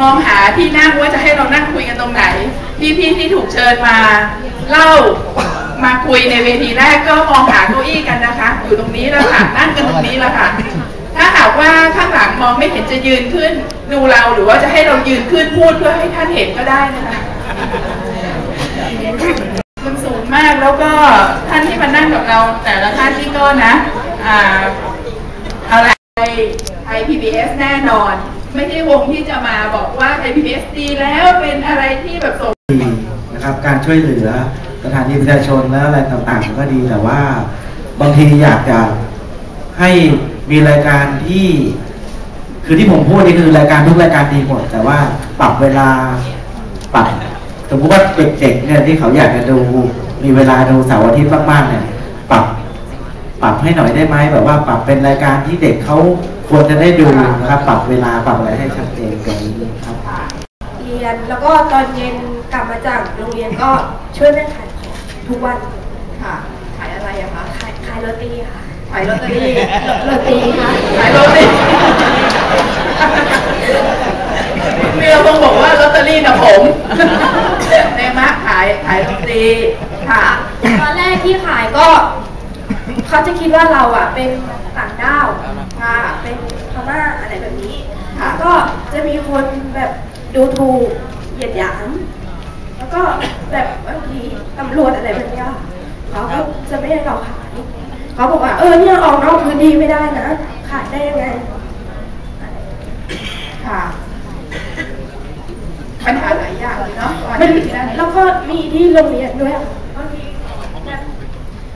มองหาที่นั่งว่าจะให้เรานั่งคุยกันตรงไหนพี่ๆที่ถูกเชิญมา เล่ามาคุยในเวทีแรกก็มองหาเก้าอี้กันนะคะ อยู่ตรงนี้แล้วค่ะนั่งกันตรงนี้แล้วค่ะ ถ้าหากว่าข้างหลังมองไม่เห็นจะยืนขึ้น ดูเราหรือว่าจะให้เรายืนขึ้นพูดเพื่อให้ท่านเห็นก็ได้นะคะมันสูงมากแล้วก็ท่านที่มานั่งกับเรา แต่ละท่านที่ก็นะอ่าอะไทยไทย PBS แน่นอน ไม่ใช่วงที่จะมาบอกว่าไทย PBS ดีแล้วเป็นอะไรที่แบบสมดีนะครับ การช่วยเหลือสถานีประชาชนและอะไรต่างๆ ก็ดีแต่ว่าบางทีอยากจะให้มีรายการที่ คือที่ผมพูดนี่คือรายการทุกรายการดีหมด แต่ว่าปรับเวลาปรับสมมติว่าเด็กๆเนี่ยที่เขาอยากจะดูมีเวลาดูเสาร์อาทิตย์มากๆเนี่ย ปรับให้หน่อยได้ไหมแบบว่าปรับเป็นรายการที่เด็กเขาควรจะได้ดูนะครับปรับเวลาปรับอะไรให้ชัดเจนตรงนี้ครับ เรียนแล้วก็ตอนเย็นกลับมาจากโรงเรียนก็ช่วยแม่ขายของทุกวันค่ะ ขายอะไรอะคะขายขายโรตีค่ะขายลอตเตอรี่โรตีค่ะขายลอตเตอรี่เมียคงบอกว่าลอตเตอรี่นะผมในมาขายขายลอตเตอรี่ค่ะ ตอนแรกที่ขายก็ เขาจะคิดว่าเราอะเป็นต่างด้าวค่ะเป็นพม่าอะไรแบบนี้ค่ะก็จะมีคนแบบดูถูกเหยียดหยามแล้วก็แบบบางทีตำรวจอะไรแบบเนี้ยเขาก็จะไม่ให้เราขายเขาบอกว่าเออเนี่ยออกนอกพื้นที่ไม่ได้นะขายได้ยังไงค่ะปัญหาหลายอย่างเลยเนาะตอนมันที่นั่นแล้วก็มีที่โรงเรียนด้วยอะบางทีแบบ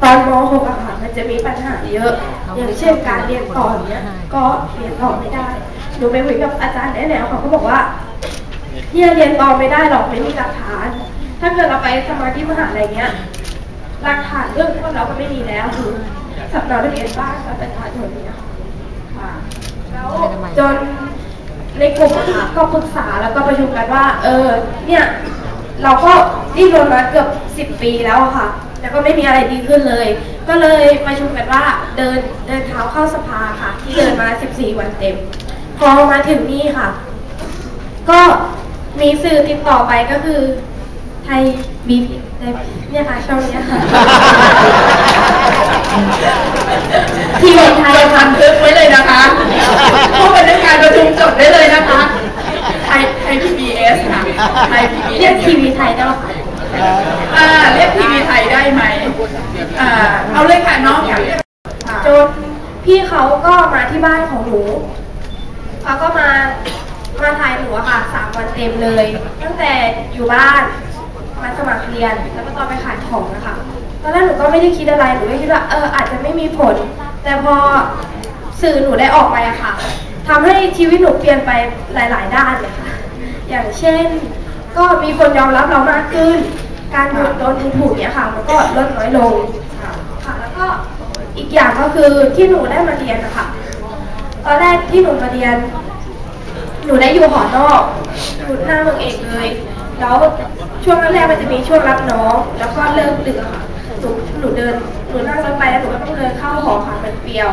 ตอนม .6 อะค่ะมัน จะมีปัญหาเยอะ อย่างเช่นการเรียนต่อเนี้ย ก็เรียนต่อไม่ได้ หนูไปคุยกับอาจารย์ได้แล้วเขาก็บอกว่าเนี่ยเรียนต่อไม่ได้หรอกไม่มีหลักฐาน ถ้าเกิดเราไปสมาธิมหาลัยเงี้ย หลักฐานเรื่องพวกเราก็ไม่มีแล้วคือสำเนาทะเบียนบ้านกับประชาชนเนี่ยค่ะแล้วจนในกลุ่มอะค่ะก็ปรึกษาแล้วก็ประชุมกันว่า เออ เนี่ย เราก็ดิ้นรนมาเกือบสิบปีแล้วอะค่ะ แล้วก็ไม่มีอะไรดีขึ้นเลย ก็เลยประชุมกันว่าเดินเดินเท้าเข้าสภาค่ะ ที่เดินมา 14 วันเต็ม พอมาถึงนี่ค่ะ ก็มีสื่อติดต่อไปก็คือ ไทยบีพีเนี่ยค่ะช่องเนี้ยค่ะทีวีไทยจดค่ะบันทึกไว้เลยนะคะผู้บรรยากาศประชุมจดได้เลยนะคะ ไทยไทย PBS ค่ะ ไทย PBS เรียกทีวีไทยได้หรอคะ อ่าเรียกทีวีไทยได้ไหมอ่า เอาเลยค่ะน้องอยากเรียกค่ะจนพี่เขาก็มาที่บ้านของหนูเขาก็มามาถ่ายหนูอะค่ะสามวันเต็มเลย ตั้งแต่อยู่บ้านมาสมัครเรียนแล้วก็ตอนไปขายของนะคะตอนแรกหนูก็ไม่ได้คิดอะไรหนูก็คิดว่าเอออาจจะไม่มีผล แต่พอสื่อหนูได้ออกไปอะค่ะทำให้ชีวิตหนูเปลี่ยนไปหลาย ๆ ด้านเลยค่ะ อย่างเช่น ก็มีคนยอมรับเรามากขึ้น การโดนโดนดูถูกเนี่ยค่ะมันก็ลดน้อยลงค่ะแล้ว ก็อีกอย่างก็คือที่หนูได้มาเรียนนะคะตอนแรกที่หนูมาเรียน หนูได้อยู่หอนอกอยู่หน้าเมืองเอกเลย แล้วช่วงแรกๆมันจะมีช่วงรับน้อง แล้วก็เลิกดึกอะค่ะหนูหนูเดินหนูนั่งรถไปแล้วหนูก็ต้องเดินเข้าหอค่ะมันเปรียว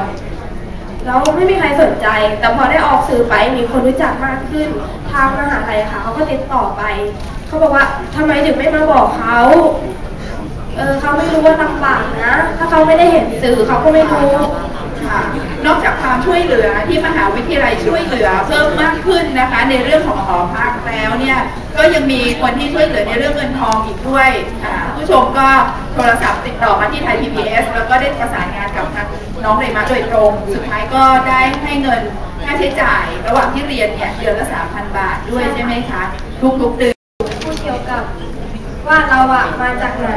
แล้วไม่มีใครสนใจ แต่พอได้ออกสื่อไปมีคนรู้จักมากขึ้น ทางมหาลัยค่ะเขาก็ติดต่อไป เขาบอกว่าทำไมถึงไม่มาบอกเขา เออเขาไม่รู้ว่าลำบากนะ ถ้าเขาไม่ได้เห็นสื่อเขาก็ไม่รู้ค่ะนอกจากความช่วยเหลือที่มหาวิทยาลัยช่วยเหลือเพิ่มมากขึ้นนะคะ ในเรื่องของหอพักแล้วเนี่ยก็ยังมีคนที่ช่วยเหลือในเรื่องเงินทองอีกด้วยผู้ชมก็โทรศัพท์ติดต่อมาที่ไทย PBS แล้วก็ได้ประสานงานกับทางน้องเรมาโดยตรง สุดท้ายก็ได้ให้เงินค่าใช้จ่าย ระหว่างที่เรียนเนี่ยเดือนละ3,000บาทด้วยใช่ไหมคะ ทุกๆเดือนพูดเกี่ยวกับว่าเราอะมาจากไหน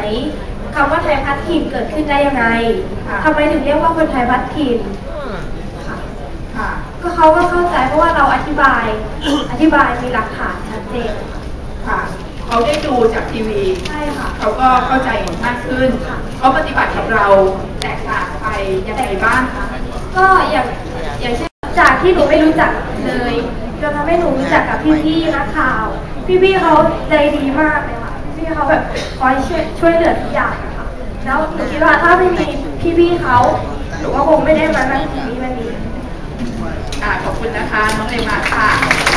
คำว่าไทยพัฒถิ่นเกิดขึ้นได้ยังไงค่ะทำไมถึงเรียกว่าคนไทยพัฒถิ่นค่ะค่ะก็เขาก็เข้าใจเพราะว่าเราอธิบาย อธิบายมีหลักฐานชัดเจนค่ะเขาได้ดูจากทีวีใช่ค่ะเขาก็เข้าใจมากขึ้นเขาปฏิบัติกับเราแตกต่างไปยังไงบ้างคะก็อย่างอย่างเช่นจากที่หนูไม่รู้จักเลยจนทำให้หนูรู้จักกับพี่ๆนักข่าว พี่ๆเขาใจดีมากเลยค่ะ พี่ๆเขาแบบคอยช่วยช่วยเหลือทุกอย่างอะค่ะแล้วหนูคิดว่าถ้าไม่มีพี่ๆเขาหนูก็คงไม่ได้มานั่งที่นี้วันนี้ อ่าขอบคุณนะคะ น้องเลมาค่ะ